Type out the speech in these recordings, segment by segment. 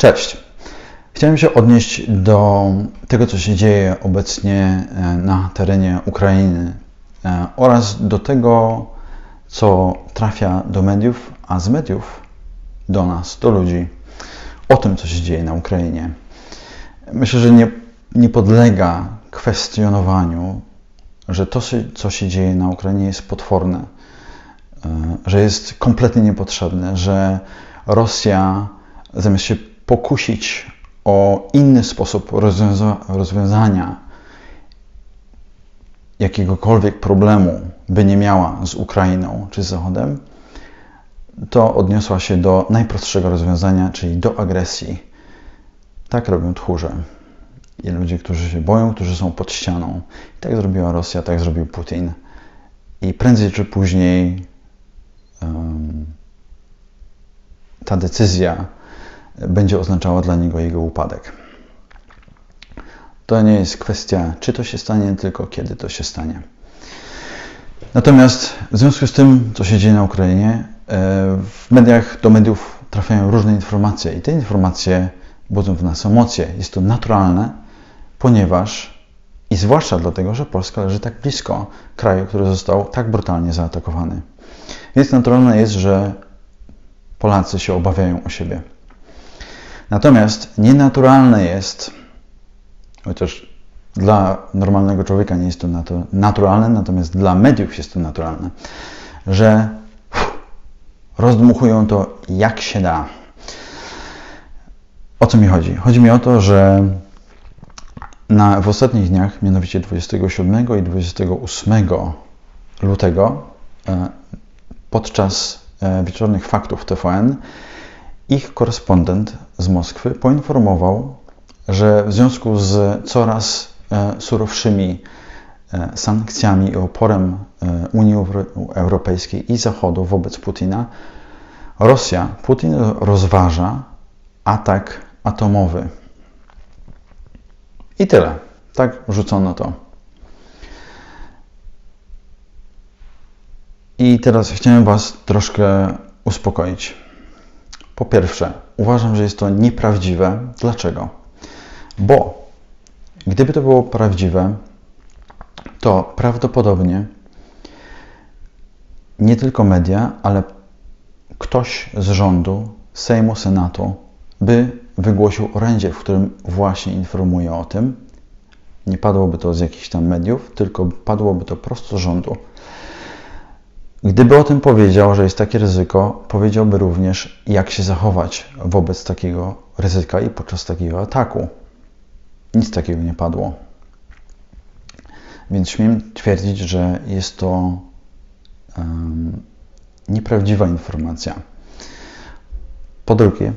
Cześć. Chciałem się odnieść do tego, co się dzieje obecnie e, na terenie Ukrainy e, oraz do tego, co trafia do mediów, a z mediów do nas, do ludzi, o tym, co się dzieje na Ukrainie. Myślę, że nie, nie podlega kwestionowaniu, że to, co się dzieje na Ukrainie, jest potworne, e, że jest kompletnie niepotrzebne, że Rosja zamiast się pokusić o inny sposób rozwiąza rozwiązania jakiegokolwiek problemu by nie miała z Ukrainą czy z Zachodem, to odniosła się do najprostszego rozwiązania, czyli do agresji. Tak robią tchórze. I ludzie, którzy się boją, którzy są pod ścianą. I tak zrobiła Rosja, tak zrobił Putin. I prędzej czy później um, ta decyzja będzie oznaczała dla niego jego upadek. To nie jest kwestia, czy to się stanie, tylko kiedy to się stanie. Natomiast w związku z tym, co się dzieje na Ukrainie, e, w mediach do mediów trafiają różne informacje i te informacje budzą w nas emocje. Jest to naturalne, ponieważ i zwłaszcza dlatego, że Polska leży tak blisko kraju, który został tak brutalnie zaatakowany. Więc naturalne jest, że Polacy się obawiają o siebie. Natomiast nienaturalne jest, chociaż dla normalnego człowieka nie jest to naturalne, natomiast dla mediów jest to naturalne, że rozdmuchują to jak się da. O co mi chodzi? Chodzi mi o to, że na, w ostatnich dniach, mianowicie 27 i 28 lutego, e, podczas e, wieczornych faktów TVN, ich korespondent z Moskwy poinformował, że w związku z coraz e, surowszymi e, sankcjami i oporem e, Unii Europejskiej i Zachodu wobec Putina, Rosja, Putin rozważa atak atomowy. I tyle. Tak rzucono to. I teraz chciałem Was troszkę uspokoić. Po pierwsze, uważam, że jest to nieprawdziwe. Dlaczego? Bo gdyby to było prawdziwe, to prawdopodobnie nie tylko media, ale ktoś z rządu, Sejmu, Senatu by wygłosił orędzie, w którym właśnie informuje o tym. Nie padłoby to z jakichś tam mediów, tylko padłoby to prosto z rządu. Gdyby o tym powiedział, że jest takie ryzyko, powiedziałby również, jak się zachować wobec takiego ryzyka i podczas takiego ataku. Nic takiego nie padło. Więc śmiem twierdzić, że jest to um, nieprawdziwa informacja. Po drugie,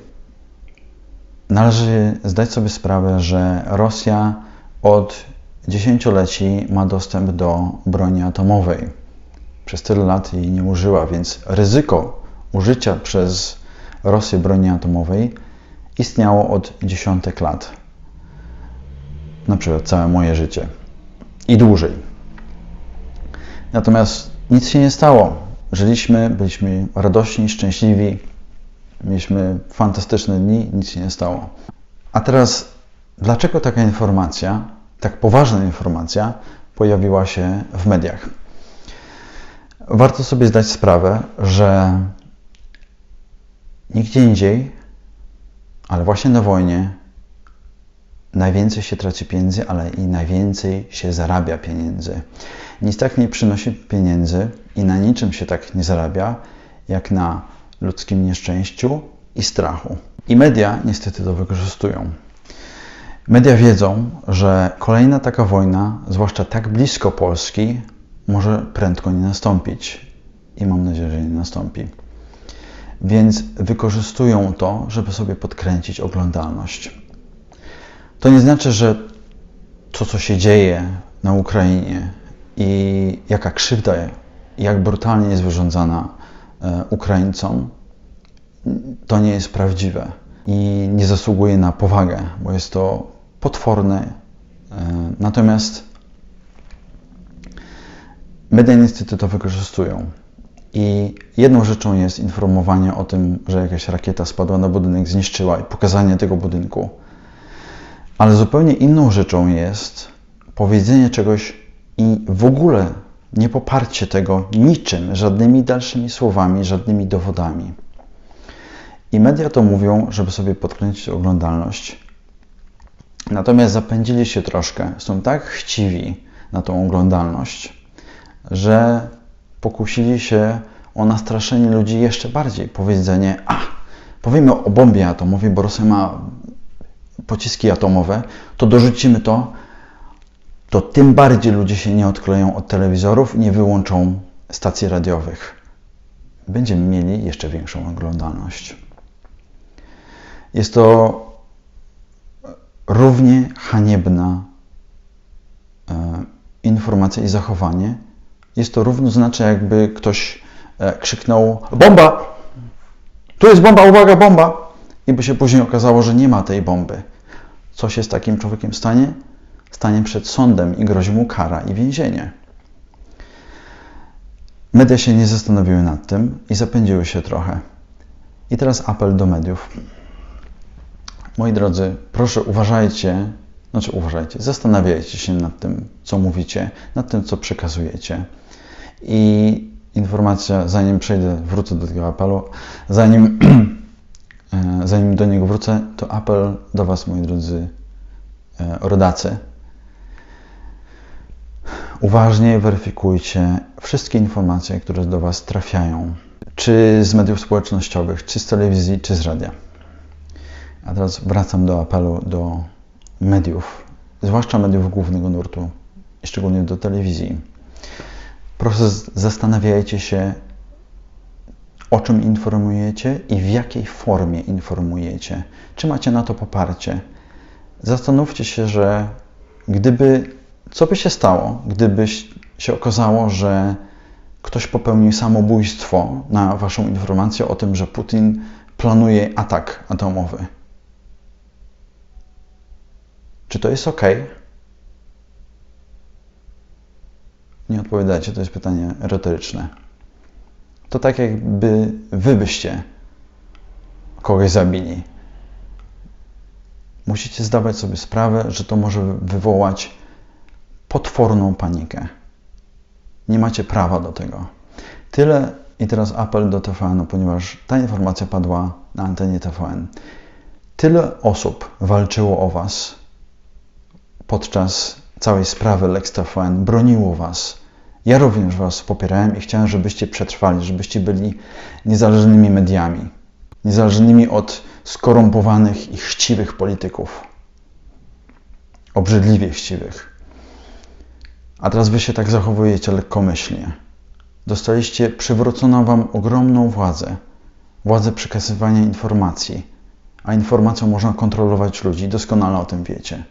należy zdać sobie sprawę, że Rosja od dziesięcioleci ma dostęp do broni atomowej przez tyle lat jej nie użyła, więc ryzyko użycia przez Rosję broni atomowej istniało od dziesiątek lat. Na przykład całe moje życie i dłużej. Natomiast nic się nie stało. Żyliśmy, byliśmy radośni, szczęśliwi, mieliśmy fantastyczne dni, nic się nie stało. A teraz, dlaczego taka informacja, tak poważna informacja, pojawiła się w mediach? Warto sobie zdać sprawę, że nigdzie indziej, ale właśnie na wojnie, najwięcej się traci pieniędzy, ale i najwięcej się zarabia pieniędzy. Nic tak nie przynosi pieniędzy i na niczym się tak nie zarabia, jak na ludzkim nieszczęściu i strachu. I media niestety to wykorzystują. Media wiedzą, że kolejna taka wojna, zwłaszcza tak blisko Polski, może prędko nie nastąpić. I mam nadzieję, że nie nastąpi. Więc wykorzystują to, żeby sobie podkręcić oglądalność. To nie znaczy, że to, co się dzieje na Ukrainie i jaka krzywda, jak brutalnie jest wyrządzana e, Ukraińcom, to nie jest prawdziwe i nie zasługuje na powagę, bo jest to potworne. E, natomiast Media niestety to wykorzystują. I jedną rzeczą jest informowanie o tym, że jakaś rakieta spadła na budynek, zniszczyła i pokazanie tego budynku. Ale zupełnie inną rzeczą jest powiedzenie czegoś i w ogóle nie poparcie tego niczym, żadnymi dalszymi słowami, żadnymi dowodami. I media to mówią, żeby sobie podkręcić oglądalność. Natomiast zapędzili się troszkę, są tak chciwi na tą oglądalność, że pokusili się o nastraszenie ludzi jeszcze bardziej. Powiedzenie, a powiemy o bombie atomowej, bo Rosja ma pociski atomowe, to dorzucimy to, to tym bardziej ludzie się nie odkleją od telewizorów nie wyłączą stacji radiowych. Będziemy mieli jeszcze większą oglądalność. Jest to równie haniebna e, informacja i zachowanie. Jest to równoznaczne, jakby ktoś e, krzyknął: Bomba! Tu jest bomba, uwaga, bomba! I by się później okazało, że nie ma tej bomby. Co się z takim człowiekiem stanie? Stanie przed sądem i grozi mu kara i więzienie. Media się nie zastanowiły nad tym i zapędziły się trochę. I teraz apel do mediów. Moi drodzy, proszę uważajcie, znaczy uważajcie, zastanawiajcie się nad tym, co mówicie, nad tym, co przekazujecie. I informacja, zanim przejdę, wrócę do tego apelu, zanim, e, zanim do niego wrócę, to apel do Was, moi drodzy e, rodacy. Uważnie weryfikujcie wszystkie informacje, które do Was trafiają, czy z mediów społecznościowych, czy z telewizji, czy z radia. A teraz wracam do apelu do mediów, zwłaszcza mediów głównego nurtu, szczególnie do telewizji. Proszę zastanawiajcie się, o czym informujecie i w jakiej formie informujecie. Czy macie na to poparcie? Zastanówcie się, że gdyby, co by się stało, gdyby się okazało, że ktoś popełnił samobójstwo na Waszą informację o tym, że Putin planuje atak atomowy. Czy to jest ok? Nie odpowiadacie, to jest pytanie retoryczne. To tak jakby wy byście kogoś zabili. Musicie zdawać sobie sprawę, że to może wywołać potworną panikę. Nie macie prawa do tego. Tyle i teraz apel do TVN, ponieważ ta informacja padła na antenie TVN. Tyle osób walczyło o Was podczas całej sprawy Lex TVN, broniło Was. Ja również Was popierałem i chciałem, żebyście przetrwali, żebyście byli niezależnymi mediami, niezależnymi od skorumpowanych i chciwych polityków. Obrzydliwie chciwych. A teraz Wy się tak zachowujecie lekkomyślnie. Dostaliście przywróconą Wam ogromną władzę, władzę przekazywania informacji, a informacją można kontrolować ludzi, doskonale o tym wiecie.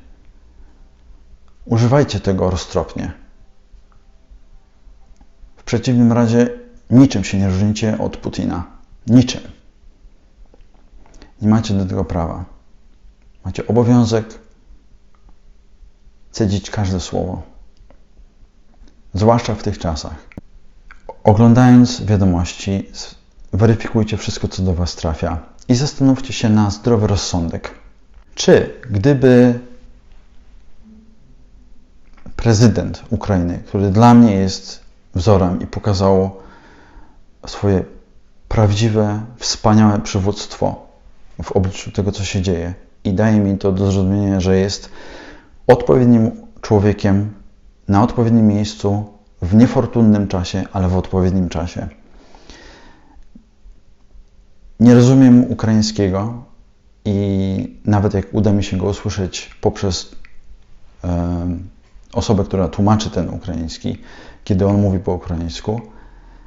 Używajcie tego roztropnie. W przeciwnym razie niczym się nie różnicie od Putina. Niczym. Nie macie do tego prawa. Macie obowiązek cedzić każde słowo. Zwłaszcza w tych czasach. Oglądając wiadomości, weryfikujcie wszystko, co do Was trafia i zastanówcie się na zdrowy rozsądek. Czy gdyby prezydent Ukrainy, który dla mnie jest wzorem i pokazał swoje prawdziwe, wspaniałe przywództwo w obliczu tego, co się dzieje. I daje mi to do zrozumienia, że jest odpowiednim człowiekiem na odpowiednim miejscu, w niefortunnym czasie, ale w odpowiednim czasie. Nie rozumiem ukraińskiego i nawet jak uda mi się go usłyszeć poprzez osobę, która tłumaczy ten ukraiński, kiedy on mówi po ukraińsku,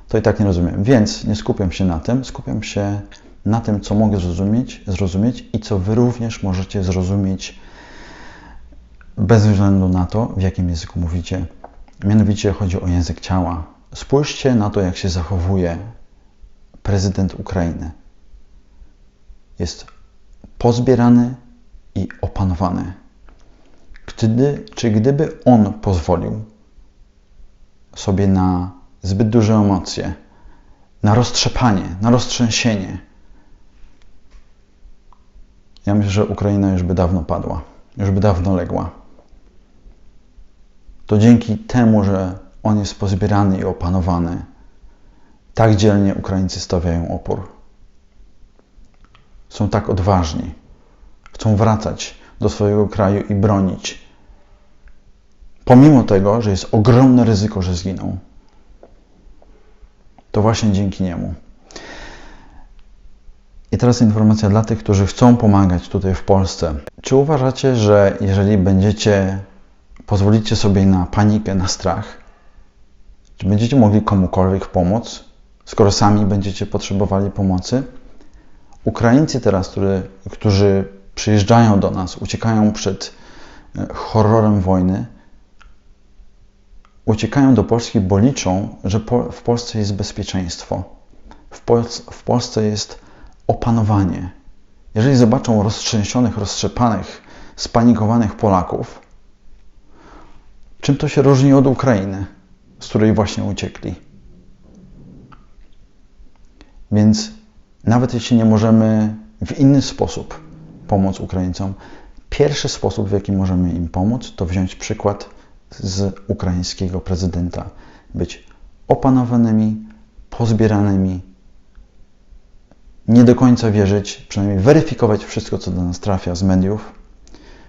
to i tak nie rozumiem. Więc nie skupiam się na tym, skupiam się na tym, co mogę zrozumieć, zrozumieć i co Wy również możecie zrozumieć bez względu na to, w jakim języku mówicie. Mianowicie chodzi o język ciała. Spójrzcie na to, jak się zachowuje prezydent Ukrainy. Jest pozbierany i opanowany. Gdy, czy gdyby on pozwolił sobie na zbyt duże emocje, na roztrzepanie, na roztrzęsienie. Ja myślę, że Ukraina już by dawno padła, już by dawno legła. To dzięki temu, że on jest pozbierany i opanowany, tak dzielnie Ukraińcy stawiają opór. Są tak odważni. Chcą wracać do swojego kraju i bronić. Pomimo tego, że jest ogromne ryzyko, że zginą. To właśnie dzięki niemu. I teraz informacja dla tych, którzy chcą pomagać tutaj w Polsce. Czy uważacie, że jeżeli będziecie, pozwolicie sobie na panikę, na strach, czy będziecie mogli komukolwiek pomóc, skoro sami będziecie potrzebowali pomocy? Ukraińcy teraz, który, którzy przyjeżdżają do nas, uciekają przed e, horrorem wojny, uciekają do Polski, bo liczą, że w Polsce jest bezpieczeństwo. W, Pol w Polsce jest opanowanie. Jeżeli zobaczą roztrzęsionych, roztrzepanych, spanikowanych Polaków, czym to się różni od Ukrainy, z której właśnie uciekli? Więc nawet jeśli nie możemy w inny sposób pomóc Ukraińcom, pierwszy sposób, w jaki możemy im pomóc, to wziąć przykład z ukraińskiego prezydenta. Być opanowanymi, pozbieranymi, nie do końca wierzyć, przynajmniej weryfikować wszystko, co do nas trafia z mediów,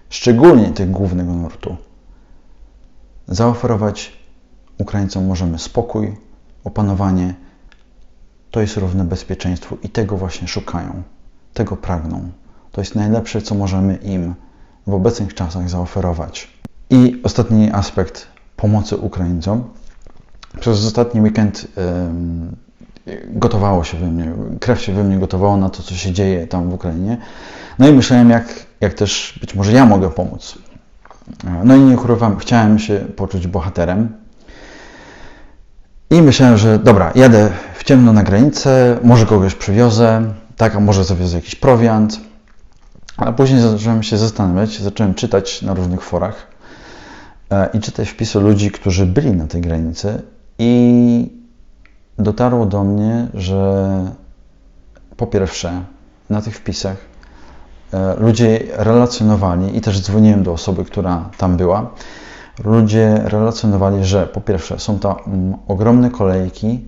szczególnie tych głównego nurtu. Zaoferować Ukraińcom możemy spokój, opanowanie. To jest równe bezpieczeństwu i tego właśnie szukają, tego pragną. To jest najlepsze, co możemy im w obecnych czasach zaoferować. I ostatni aspekt pomocy Ukraińcom. Przez ostatni weekend gotowało się we mnie, krew się we mnie gotowała na to, co się dzieje tam w Ukrainie. No i myślałem, jak, jak też być może ja mogę pomóc. No i nie ukrywam, chciałem się poczuć bohaterem. I myślałem, że dobra, jadę w ciemno na granicę, może kogoś przywiozę, tak, a może zawiozę jakiś prowiant. Ale później zacząłem się zastanawiać, zacząłem czytać na różnych forach e, i czytać wpisy ludzi, którzy byli na tej granicy i dotarło do mnie, że po pierwsze na tych wpisach e, ludzie relacjonowali i też dzwoniłem do osoby, która tam była. Ludzie relacjonowali, że po pierwsze są to mm, ogromne kolejki,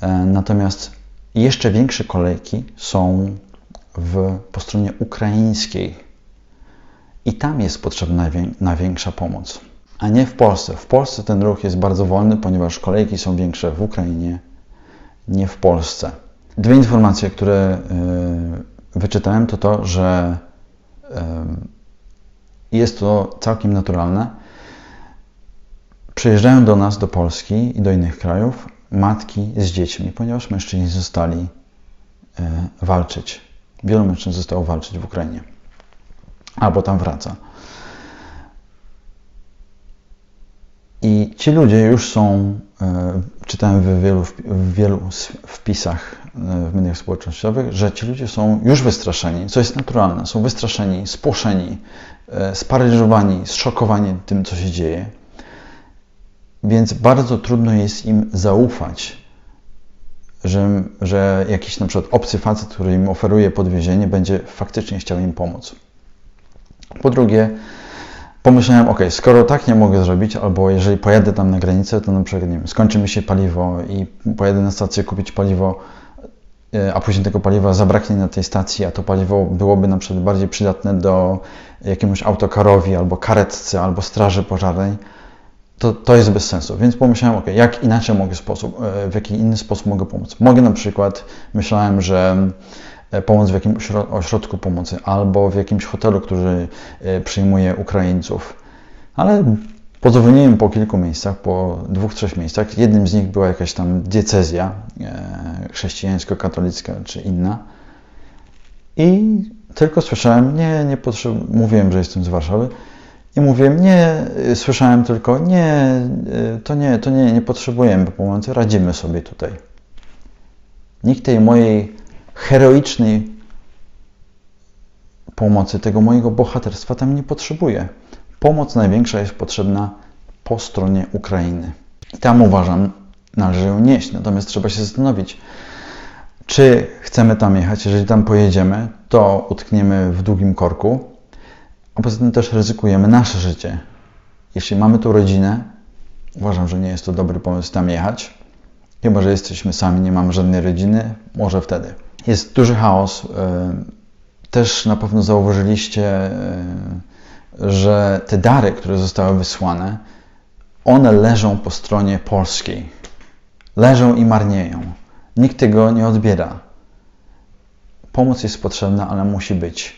e, natomiast jeszcze większe kolejki są w, po stronie ukraińskiej. I tam jest potrzebna największa pomoc, a nie w Polsce. W Polsce ten ruch jest bardzo wolny, ponieważ kolejki są większe w Ukrainie, nie w Polsce. Dwie informacje, które y, wyczytałem, to to, że y, jest to całkiem naturalne. Przyjeżdżają do nas, do Polski i do innych krajów matki z dziećmi, ponieważ mężczyźni zostali y, walczyć Wielu mężczyzn zostało walczyć w Ukrainie. Albo tam wraca. I ci ludzie już są, e, czytałem w wielu, w wielu wpisach e, w mediach społecznościowych, że ci ludzie są już wystraszeni, co jest naturalne. Są wystraszeni, spłoszeni, e, sparyżowani, zszokowani tym, co się dzieje. Więc bardzo trudno jest im zaufać że, że jakiś na przykład obcy facet, który im oferuje podwiezienie, będzie faktycznie chciał im pomóc. Po drugie, pomyślałem, ok, skoro tak nie mogę zrobić, albo jeżeli pojadę tam na granicę, to na przykład, nie wiem, skończy mi się paliwo i pojadę na stację kupić paliwo, e, a później tego paliwa zabraknie na tej stacji, a to paliwo byłoby na przykład bardziej przydatne do jakiemuś autokarowi, albo karetce, albo straży pożarnej, to, to jest bez sensu. Więc pomyślałem, ok, jak inaczej mogę sposób, e, w jaki inny sposób mogę pomóc. Mogę na przykład, myślałem, że e, pomóc w jakimś ośrodku pomocy albo w jakimś hotelu, który e, przyjmuje Ukraińców. Ale podzwoniłem po kilku miejscach, po dwóch, trzech miejscach. Jednym z nich była jakaś tam diecezja chrześcijańsko-katolicka czy inna. I tylko słyszałem, nie, nie potrzebuję, mówiłem, że jestem z Warszawy, i mówię, nie, słyszałem tylko, nie, to nie, to nie, nie potrzebujemy pomocy, radzimy sobie tutaj. Nikt tej mojej heroicznej pomocy, tego mojego bohaterstwa tam nie potrzebuje. Pomoc największa jest potrzebna po stronie Ukrainy. I tam uważam, należy ją nieść. Natomiast trzeba się zastanowić, czy chcemy tam jechać. Jeżeli tam pojedziemy, to utkniemy w długim korku, a poza tym też ryzykujemy nasze życie. Jeśli mamy tu rodzinę, uważam, że nie jest to dobry pomysł tam jechać. Chyba, że jesteśmy sami, nie mamy żadnej rodziny, może wtedy. Jest duży chaos. E, też na pewno zauważyliście, e, że te dary, które zostały wysłane, one leżą po stronie polskiej. Leżą i marnieją. Nikt tego nie odbiera. Pomoc jest potrzebna, ale musi być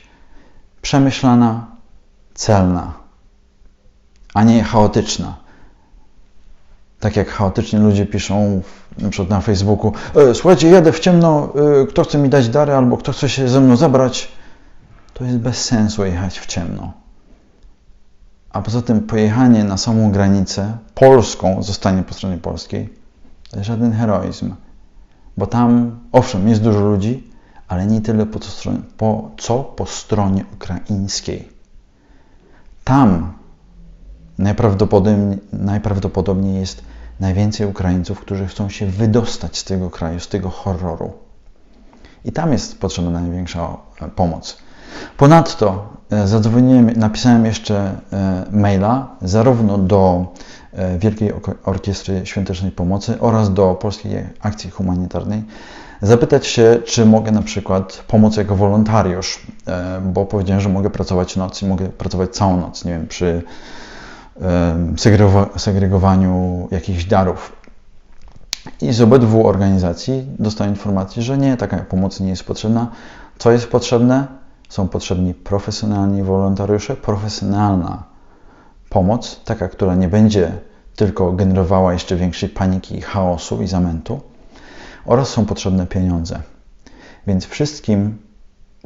przemyślana, celna, a nie chaotyczna. Tak jak chaotycznie ludzie piszą na przykład na Facebooku e, słuchajcie, jadę w ciemno, e, kto chce mi dać dary albo kto chce się ze mną zabrać. To jest bez sensu jechać w ciemno. A poza tym pojechanie na samą granicę polską, zostanie po stronie polskiej, to jest żaden heroizm. Bo tam, owszem, jest dużo ludzi, ale nie tyle po co, po, co po stronie ukraińskiej. Tam najprawdopodobniej, najprawdopodobniej jest najwięcej Ukraińców, którzy chcą się wydostać z tego kraju, z tego horroru. I tam jest potrzebna największa e, pomoc. Ponadto e, zadzwoniłem, napisałem jeszcze e, maila zarówno do Wielkiej Orkiestry Świątecznej Pomocy oraz do Polskiej Akcji Humanitarnej, zapytać się, czy mogę na przykład pomóc jako wolontariusz, bo powiedziałem, że mogę pracować noc i mogę pracować całą noc, nie wiem, przy segregowaniu jakichś darów. I z obydwu organizacji dostałem informację, że nie, taka pomoc nie jest potrzebna. Co jest potrzebne? Są potrzebni profesjonalni wolontariusze, profesjonalna pomoc, taka, która nie będzie tylko generowała jeszcze większej paniki, chaosu i zamętu, oraz są potrzebne pieniądze. Więc wszystkim,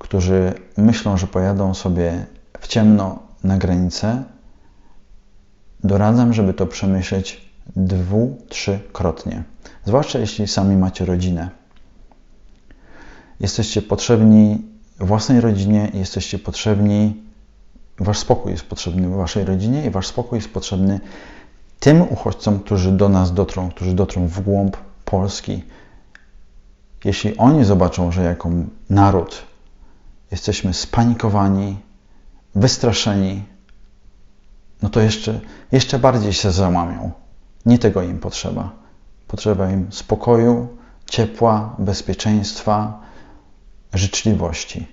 którzy myślą, że pojadą sobie w ciemno na granicę, doradzam, żeby to przemyśleć dwu, trzykrotnie. Zwłaszcza jeśli sami macie rodzinę. Jesteście potrzebni własnej rodzinie, jesteście potrzebni, wasz spokój jest potrzebny waszej rodzinie i wasz spokój jest potrzebny tym uchodźcom, którzy do nas dotrą, którzy dotrą w głąb Polski. Jeśli oni zobaczą, że jako naród jesteśmy spanikowani, wystraszeni, no to jeszcze, jeszcze bardziej się załamią. Nie tego im potrzeba. Potrzeba im spokoju, ciepła, bezpieczeństwa, życzliwości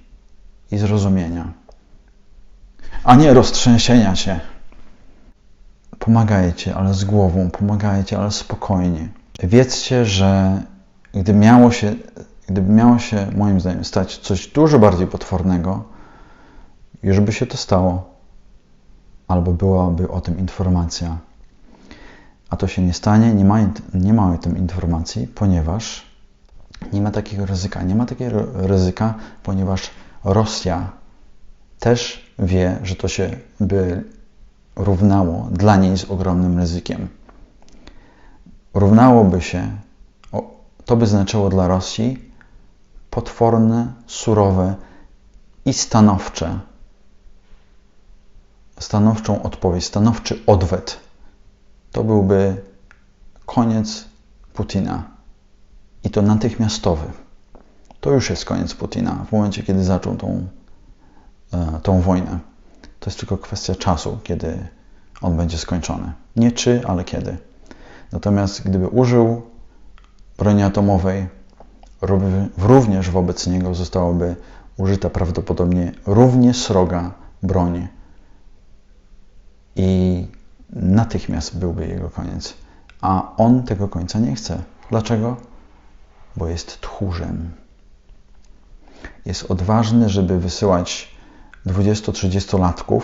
i zrozumienia, a nie roztrzęsienia się. Pomagajcie, ale z głową, pomagajcie, ale spokojnie. Wiedzcie, że gdyby miało się, gdyby miało się, moim zdaniem, stać coś dużo bardziej potwornego, już by się to stało albo byłaby o tym informacja. A to się nie stanie, nie ma, nie ma o tym informacji, ponieważ nie ma takiego ryzyka. Nie ma takiego ryzyka, ponieważ Rosja też wie, że to się by równało dla niej z ogromnym ryzykiem. Równałoby się, to by znaczyło dla Rosji potworne, surowe i stanowcze stanowczą odpowiedź, stanowczy odwet, to byłby koniec Putina. I to natychmiastowy. To już jest koniec Putina w momencie, kiedy zaczął tą, e, tą wojnę. To jest tylko kwestia czasu, kiedy on będzie skończony. Nie czy, ale kiedy. Natomiast gdyby użył broni atomowej, również wobec niego zostałaby użyta prawdopodobnie równie sroga broń i natychmiast byłby jego koniec. A on tego końca nie chce. Dlaczego? Bo jest tchórzem. Jest odważny, żeby wysyłać 20-30-latków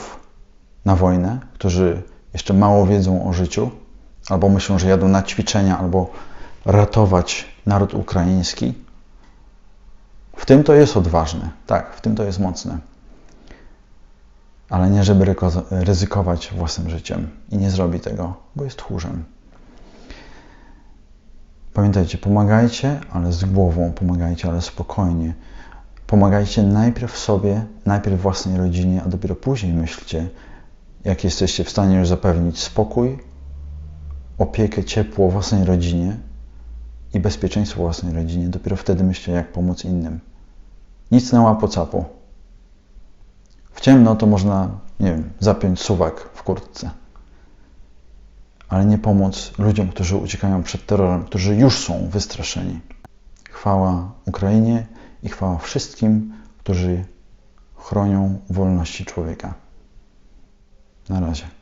na wojnę, którzy jeszcze mało wiedzą o życiu, albo myślą, że jadą na ćwiczenia, albo ratować naród ukraiński. W tym to jest odważny, tak, w tym to jest mocne ale nie żeby ryzykować własnym życiem i nie zrobi tego, bo jest tchórzem. Pamiętajcie, pomagajcie, ale z głową, pomagajcie, ale spokojnie. Pomagajcie najpierw sobie, najpierw własnej rodzinie, a dopiero później myślcie, jak jesteście w stanie już zapewnić spokój, opiekę, ciepło własnej rodzinie i bezpieczeństwo własnej rodzinie, dopiero wtedy myślę, jak pomóc innym. Nic na łapo capo. W ciemno to można, nie wiem, zapiąć suwak w kurtce. Ale nie pomóc ludziom, którzy uciekają przed terrorem, którzy już są wystraszeni. Chwała Ukrainie i chwała wszystkim, którzy chronią wolności człowieka. Na razie.